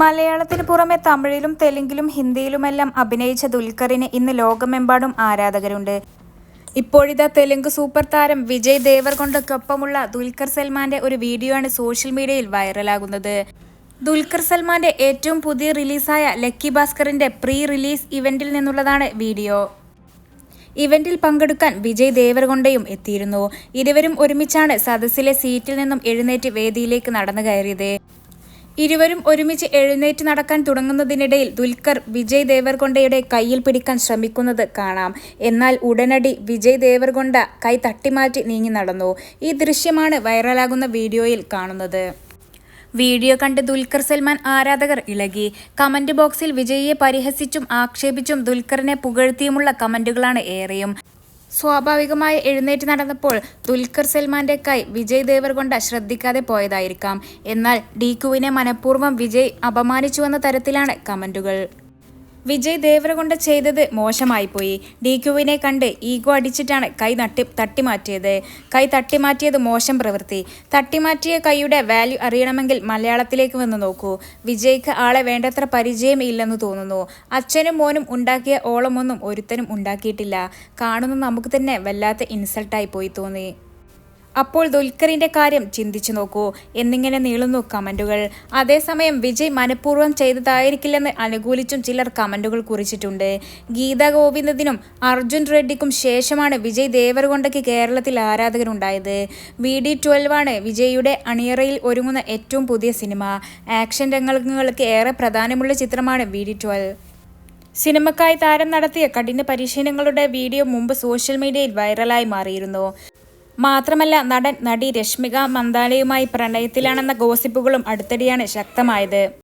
മലയാളത്തിന് പുറമെ തമിഴിലും തെലുങ്കിലും ഹിന്ദിയിലുമെല്ലാം അഭിനയിച്ച ദുൽഖറിന് ഇന്ന് ലോകമെമ്പാടും ആരാധകരുണ്ട്. ഇപ്പോഴിതാ തെലുങ്ക് സൂപ്പർ താരം വിജയ് ദേവർകൊണ്ടൊക്കൊപ്പമുള്ള ദുൽഖർ സൽമാന്റെ ഒരു വീഡിയോ ആണ് സോഷ്യൽ മീഡിയയിൽ വൈറലാകുന്നത്. ദുൽഖർ സൽമാന്റെ ഏറ്റവും പുതിയ റിലീസായ ലക്കി ഭാസ്കറിന്റെ പ്രീ റിലീസ് ഇവന്റിൽ നിന്നുള്ളതാണ് വീഡിയോ. ഇവന്റിൽ പങ്കെടുക്കാൻ വിജയ് ദേവർകൊണ്ടയും എത്തിയിരുന്നു. ഇരുവരും ഒരുമിച്ചാണ് സദസ്സിലെ സീറ്റിൽ നിന്നും എഴുന്നേറ്റ് വേദിയിലേക്ക് നടന്നു കയറിയത്. ഇരുവരും ഒരുമിച്ച് എഴുന്നേറ്റ് നടക്കാൻ തുടങ്ങുന്നതിനിടയിൽ ദുൽഖർ വിജയ് ദേവർകൊണ്ടയുടെ കയ്യിൽ പിടിക്കാൻ ശ്രമിക്കുന്നത് കാണാം. എന്നാൽ ഉടനടി വിജയ് ദേവർകൊണ്ട കൈ തട്ടിമാറ്റി നീങ്ങി നടന്നു. ഈ ദൃശ്യമാണ് വൈറലാകുന്ന വീഡിയോയിൽ കാണുന്നത്. വീഡിയോ കണ്ട് ദുൽഖർ സൽമാൻ ആരാധകർ ഇളകി. കമന്റ് ബോക്സിൽ വിജയിയെ പരിഹസിച്ചും ആക്ഷേപിച്ചും ദുൽഖറിനെ പുകഴ്ത്തിയുമുള്ള കമന്റുകളാണ് ഏറെയും. സ്വാഭാവികമായി എഴുന്നേറ്റ് നടന്നപ്പോൾ ദുൽഖർ സൽമാന്റെ കൈ വിജയ് ദേവർകൊണ്ട ശ്രദ്ധിക്കാതെ പോയതായിരിക്കാം. എന്നാൽ ഡീക്കുവിനെ മനഃപൂർവം വിജയ് അപമാനിച്ചുവെന്ന തരത്തിലാണ് കമന്റുകൾ. വിജയ് ദേവരകൊണ്ട ചെയ്തത് മോശമായിപ്പോയി. ഡി ക്യുവിനെ കണ്ട് ഈഗോ അടിച്ചിട്ടാണ് കൈ നട്ടി തട്ടിമാറ്റിയത്. കൈ തട്ടിമാറ്റിയത് മോശം പ്രവൃത്തി. തട്ടിമാറ്റിയ കൈയുടെ വാല്യൂ അറിയണമെങ്കിൽ മലയാളത്തിലേക്ക് വന്ന് നോക്കൂ. വിജയ്ക്ക് ആളെ വേണ്ടത്ര പരിചയം ഇല്ലെന്ന് തോന്നുന്നു. അച്ഛനും മോനും ഉണ്ടാക്കിയ ഓളമൊന്നും ഒരുത്തനും ഉണ്ടാക്കിയിട്ടില്ല. കാണുന്ന നമുക്ക് തന്നെ വല്ലാത്ത ഇൻസൾട്ടായി പോയി തോന്നി. അപ്പോൾ ദുൽഖറിന്റെ കാര്യം ചിന്തിച്ചു നോക്കൂ. എന്നിങ്ങനെ നീളുന്നു കമന്റുകൾ. അതേസമയം വിജയ് മനഃപൂർവം ചെയ്തതായിരിക്കില്ലെന്ന് അനുകൂലിച്ചും ചിലർ കമന്റുകൾ കുറിച്ചിട്ടുണ്ട്. ഗീത ഗോവിന്ദത്തിനും അർജുൻ റെഡ്ഡിക്കും ശേഷമാണ് വിജയ് ദേവർകൊണ്ടയ്ക്ക് കേരളത്തിൽ ആരാധകരുണ്ടായത്. വി ഡി ആണ് വിജയുടെ അണിയറയിൽ ഒരുങ്ങുന്ന ഏറ്റവും പുതിയ സിനിമ. ആക്ഷൻ രംഗങ്ങൾക്ക് ഏറെ പ്രധാനമുള്ള ചിത്രമാണ് വി ഡി ട്വൽവ്. സിനിമക്കായി താരം നടത്തിയ കഠിന പരിശീലനങ്ങളുടെ വീഡിയോ മുമ്പ് സോഷ്യൽ മീഡിയയിൽ വൈറലായി മാറിയിരുന്നു. മാത്രമല്ല നടൻ നടി രശ്മിക മന്ദാലയുമായി പ്രണയത്തിലാണെന്ന ഗോസിപ്പുകളും അടുത്തിടെയാണ് ശക്തമായത്.